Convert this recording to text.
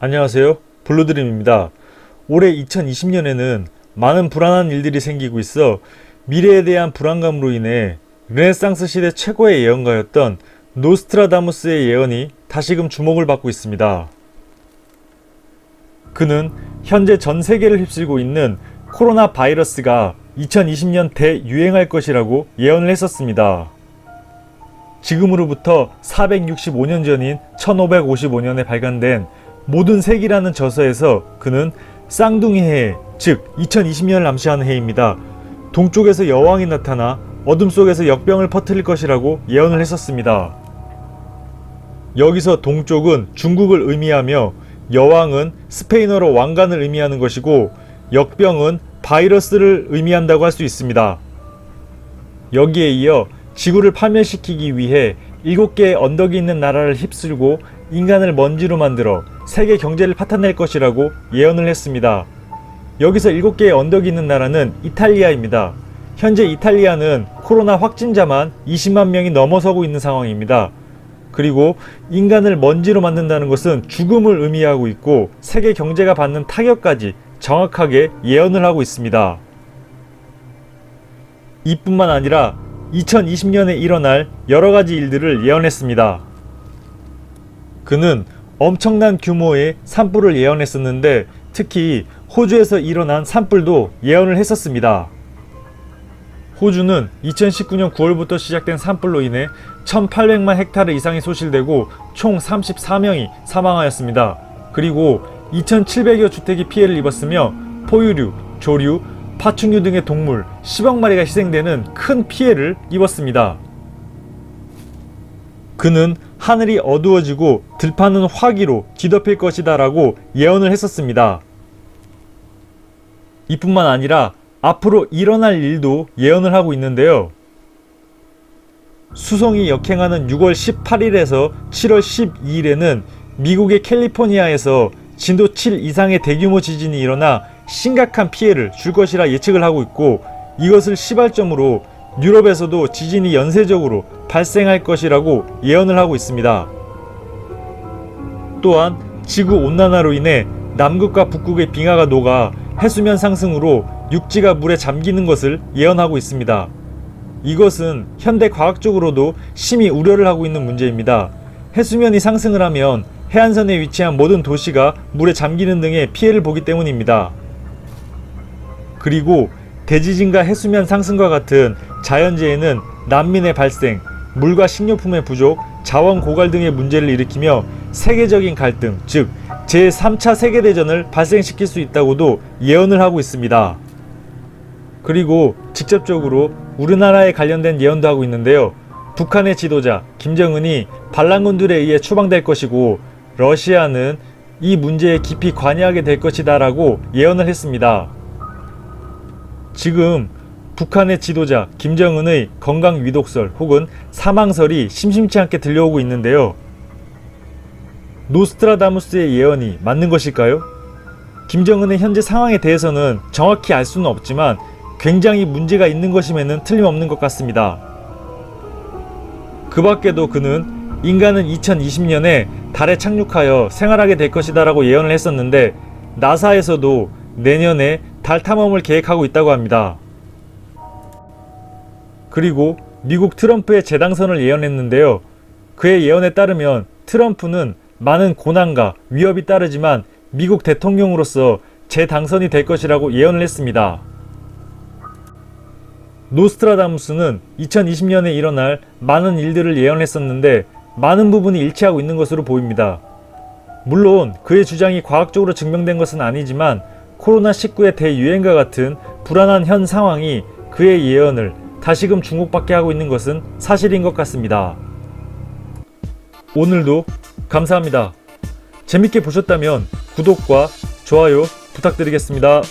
안녕하세요. 블루드림입니다. 올해 2020년에는 많은 불안한 일들이 생기고 있어 미래에 대한 불안감으로 인해 르네상스 시대 최고의 예언가였던 노스트라다무스의 예언이 다시금 주목을 받고 있습니다. 그는 현재 전 세계를 휩쓸고 있는 코로나 바이러스가 2020년 대유행할 것이라고 예언을 했었습니다. 지금으로부터 465년 전인 1555년에 발간된 모든 색이라는 저서에서 그는 쌍둥이 해, 즉 2020년을 암시하는 해입니다. 동쪽에서 여왕이 나타나 어둠 속에서 역병을 퍼뜨릴 것이라고 예언을 했었습니다. 여기서 동쪽은 중국을 의미하며 여왕은 스페인어로 왕관을 의미하는 것이고 역병은 바이러스를 의미한다고 할 수 있습니다. 여기에 이어 지구를 파멸시키기 위해 일곱 개의 언덕이 있는 나라를 휩쓸고 인간을 먼지로 만들어 세계 경제를 파탄낼 것이라고 예언을 했습니다. 여기서 일곱 개의 언덕이 있는 나라는 이탈리아입니다. 현재 이탈리아는 코로나 확진자만 20만 명이 넘어서고 있는 상황입니다. 그리고 인간을 먼지로 만든다는 것은 죽음을 의미하고 있고 세계 경제가 받는 타격까지 정확하게 예언을 하고 있습니다. 이뿐만 아니라 2020년에 일어날 여러 가지 일들을 예언했습니다. 그는 엄청난 규모의 산불을 예언했었는데 특히 호주에서 일어난 산불도 예언을 했었습니다. 호주는 2019년 9월부터 시작된 산불로 인해 1,800만 헥타르 이상이 소실되고 총 34명이 사망하였습니다. 그리고 2,700여 주택이 피해를 입었으며 포유류, 조류, 파충류 등의 동물 10억 마리가 희생되는 큰 피해를 입었습니다. 그는 하늘이 어두워지고 들판은 화기로 뒤덮일 것이다 라고 예언을 했었습니다. 이뿐만 아니라 앞으로 일어날 일도 예언을 하고 있는데요. 수송이 역행하는 6월 18일에서 7월 12일에는 미국의 캘리포니아에서 진도 7 이상의 대규모 지진이 일어나 심각한 피해를 줄 것이라 예측을 하고 있고 이것을 시발점으로 유럽에서도 지진이 연쇄적으로 발생할 것이라고 예언을 하고 있습니다. 또한 지구 온난화로 인해 남극과 북극의 빙하가 녹아 해수면 상승으로 육지가 물에 잠기는 것을 예언하고 있습니다. 이것은 현대 과학적으로도 심히 우려를 하고 있는 문제입니다. 해수면이 상승을 하면 해안선에 위치한 모든 도시가 물에 잠기는 등의 피해를 보기 때문입니다. 그리고 대지진과 해수면 상승과 같은 자연재해는 난민의 발생, 물과 식료품의 부족, 자원 고갈 등의 문제를 일으키며 세계적인 갈등, 즉 제3차 세계대전을 발생시킬 수 있다고도 예언을 하고 있습니다. 그리고 직접적으로 우리나라에 관련된 예언도 하고 있는데요. 북한의 지도자 김정은이 반란군들에 의해 추방될 것이고 러시아는 이 문제에 깊이 관여하게 될 것이다라고 예언을 했습니다. 지금 북한의 지도자 김정은의 건강 위독설 혹은 사망설이 심심치 않게 들려오고 있는데요. 노스트라다무스의 예언이 맞는 것일까요? 김정은의 현재 상황에 대해서는 정확히 알 수는 없지만 굉장히 문제가 있는 것임에는 틀림없는 것 같습니다. 그 밖에도 그는 인간은 2020년에 달에 착륙하여 생활하게 될 것이다라고 예언을 했었는데 나사에서도 내년에 달 탐험을 계획하고 있다고 합니다. 그리고 미국 트럼프의 재당선을 예언했는데요. 그의 예언에 따르면 트럼프는 많은 고난과 위협이 따르지만 미국 대통령으로서 재당선이 될 것이라고 예언을 했습니다. 노스트라다무스는 2020년에 일어날 많은 일들을 예언했었는데 많은 부분이 일치하고 있는 것으로 보입니다. 물론 그의 주장이 과학적으로 증명된 것은 아니지만 코로나19의 대유행과 같은 불안한 현 상황이 그의 예언을 다시금 중국받게 하고 있는 것은 사실인 것 같습니다. 오늘도 감사합니다. 재밌게 보셨다면 구독과 좋아요 부탁드리겠습니다.